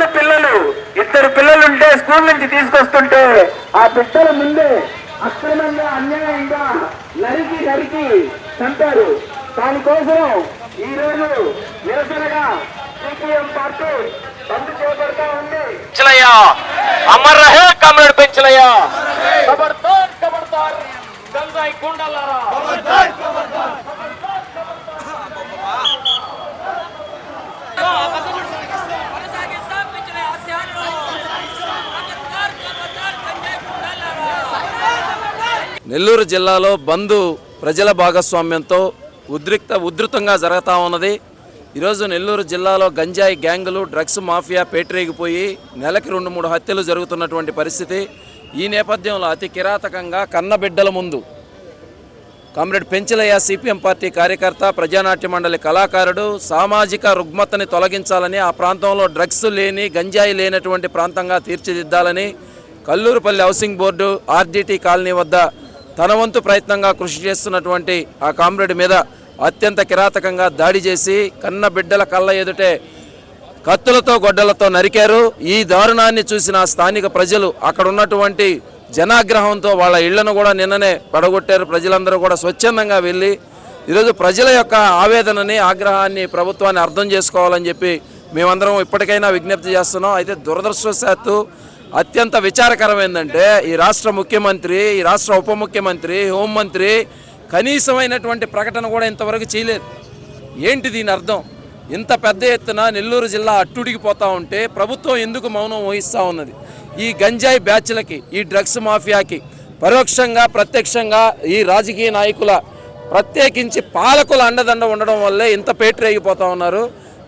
School పిల్లలు ఇద్దరు పిల్లలు ఉంటే స్కూల్ నుంచి తీసుకొస్తుంటే ఆ బిడ్డల ముందే అక్రమంగా అన్యాయంగా నరికి నరికి చంపారు. దానికోసం ఈ రోజు నిరసనగా సిపిఎం పార్టీ బంద్ చేపడతా ఉంది. పెంచలయ్యా. అమర్ రహే కమ్రేడ్ పెంచలయ్యా. ఖబర్దార్ ఖబర్దార్ గంజాయి గుండలారా నెల్లూరు జిల్లాలో బంద్ ప్రజల భాగస్వామ్యంతో ఉద్రిక్త ఉధృతంగా జరుగుతూ ఉన్నది. ఈరోజు నెల్లూరు జిల్లాలో గంజాయి గ్యాంగులు డ్రగ్స్ మాఫియా పేటరేగిపోయి నెలకి రెండు మూడు హత్యలు జరుగుతున్నటువంటి పరిస్థితి. ఈ నేపథ్యంలో అతి కిరాతకంగా కన్నబిడ్డల ముందు కామ్రేడ్ పెంచలయ్య సిపిఎం పార్టీ కార్యకర్త ప్రజానాట్య మండలి కళాకారుడు సామాజిక రుగ్మతని తొలగించాలని ఆ ప్రాంతంలో డ్రగ్స్ లేని గంజాయి లేనటువంటి ప్రాంతంగా తీర్చిదిద్దాలని Kallurupalli housing board RDT colony వద్ద తన వంతు ప్రయత్నంగా కృషి చేస్తున్నటువంటి ఆ కామ్రేడ్ మీద అత్యంత కిరాతకంగా దాడి చేసి కన్న బిడ్డల కళ్ళ ఎదుటే కత్తులతో గొడ్డలతో నరికారు. ఈ దారుణాన్ని చూసిన స్థానిక ప్రజలు అక్కడ ఉన్నటువంటి జనాగ్రహంతో వాళ్ళ ఇళ్ళను కూడా నిన్ననే పడగొట్టారు. ప్రజలందరూ కూడా స్వచ్ఛందంగా వెళ్ళి ఈరోజు ప్రజల యొక్క ఆవేదనని ఆగ్రహాన్ని ప్రభుత్వాన్ని అర్థం చేసుకోవాలని చెప్పి మేమందరం ఇప్పటికైనా విజ్ఞప్తి చేస్తున్నాం. అయితే దురదృష్టవశాత్తు అత్యంత విచారకరమైందంటే ఈ రాష్ట్ర ముఖ్యమంత్రి ఈ రాష్ట్ర ఉప ముఖ్యమంత్రి హోంమంత్రి కనీసమైనటువంటి ప్రకటన కూడా ఇంతవరకు చేయలేదు. ఏంటి దీని అర్థం? ఇంత పెద్ద ఎత్తున నెల్లూరు జిల్లా అట్టుడికిపోతా ఉంటే ప్రభుత్వం ఎందుకు మౌనం వహిస్తూ ఉన్నది? ఈ గంజాయి బ్యాచ్లకి ఈ డ్రగ్స్ మాఫియాకి పరోక్షంగా ప్రత్యక్షంగా ఈ రాజకీయ నాయకుల ప్రత్యేకించి పాలకుల అండదండ ఉండడం వల్లే ఇంత పేటరేగిపోతా ఉన్నారు.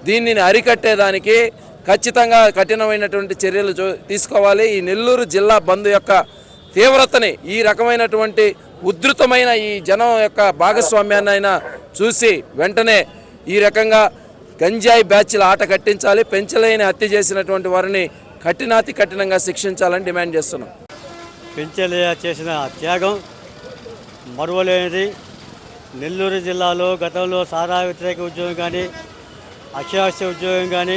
దీనిని అరికట్టేదానికి ఖచ్చితంగా కఠినమైనటువంటి చర్యలు చూ- తీసుకోవాలి. ఈ నెల్లూరు జిల్లా బంద్ యొక్క తీవ్రతని ఈ రకమైనటువంటి ఉధృతమైన ఈ జనం యొక్క భాగస్వామ్యాన్ని అయినా చూసి వెంటనే ఈ రకంగా గంజాయి బ్యాచ్ల ఆట కట్టించాలి. పెంచలేని హత్య చేసినటువంటి వారిని కఠినాతి కఠినంగా శిక్షించాలని డిమాండ్ చేస్తున్నాం. పెంచలే చేసిన త్యాగం మరువలేనిది. నెల్లూరు జిల్లాలో గతంలో సారా వ్యతిరేక ఉద్యోగం కానీ అక్షరాస్య ఉద్యోగం కానీ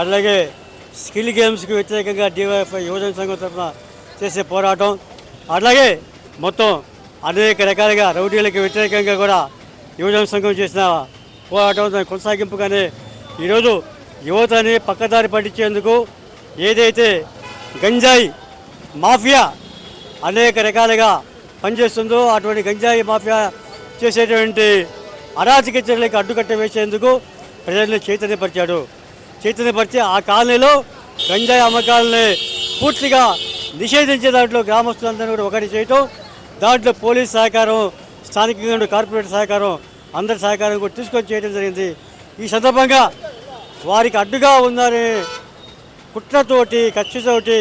అలాగే స్కిల్ గేమ్స్కి వ్యతిరేకంగా డివైఎఫ్ యువజన సంఘం తరఫున చేసే పోరాటం. అలాగే మొత్తం అనేక రకాలుగా రౌడీలకు వ్యతిరేకంగా కూడా యువజన సంఘం చేసిన పోరాటం దాని కొనసాగింపుగానే ఈరోజు యువతని పక్కదారి పట్టించేందుకు ఏదైతే గంజాయి మాఫియా అనేక రకాలుగా పనిచేస్తుందో అటువంటి గంజాయి మాఫియా చేసేటువంటి అరాచక చర్యలకు అడ్డుకట్ట వేసేందుకు ప్రజల్ని చైతన్యపరిచాడు. చైతన్యపరిచి ఆ కాలనీలో గంజాయి అమ్మకాలని పూర్తిగా నిషేధించే దాంట్లో గ్రామస్తులందరూ కూడా ఒకటి చేయటం దాంట్లో పోలీస్ సహకారం స్థానికంగా కార్పొరేట్ సహకారం అందరి సహకారం కూడా తీసుకొని చేయడం జరిగింది. ఈ సందర్భంగా వారికి అడ్డుగా ఉన్నారని కుట్రతోటి కక్షతోటి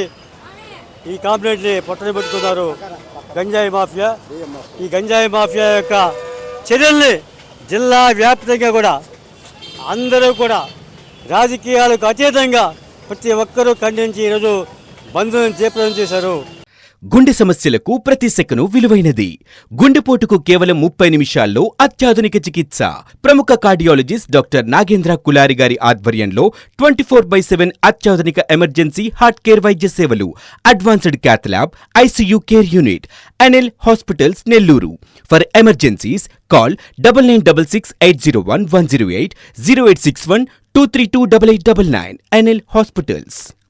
ఈ కాంప్లైంట్ని పొట్టనిపెట్టుకున్నారు గంజాయి మాఫియా. ఈ గంజాయి మాఫియా యొక్క చర్యల్ని జిల్లా వ్యాప్తంగా కూడా అందరూ కూడా రాజకీయాలకు అతీతంగా ప్రతి ఒక్కరూ ఖండించి ఈరోజు బంధువులను జయప్రదం చేశారు. గుండె సమస్యలకు ప్రతి సెకను విలువైనది. గుండెపోటుకు కేవలం ముప్పై నిమిషాల్లో అత్యాధునిక చికిత్స. ప్రముఖ కార్డియాలజిస్ట్ డాక్టర్ నాగేంద్ర కులారి గారి ఆధ్వర్యంలో ట్వంటీ ఫోర్ బై సెవెన్ అత్యాధునిక ఎమర్జెన్సీ హార్ట్ కేర్ వైద్య సేవలు advanced cath lab ICU care unit NL hospitals Nellore. For emergencies call double nine double six eight zero one one zero eight zero eight six one two three two double eight double nine NL hospitals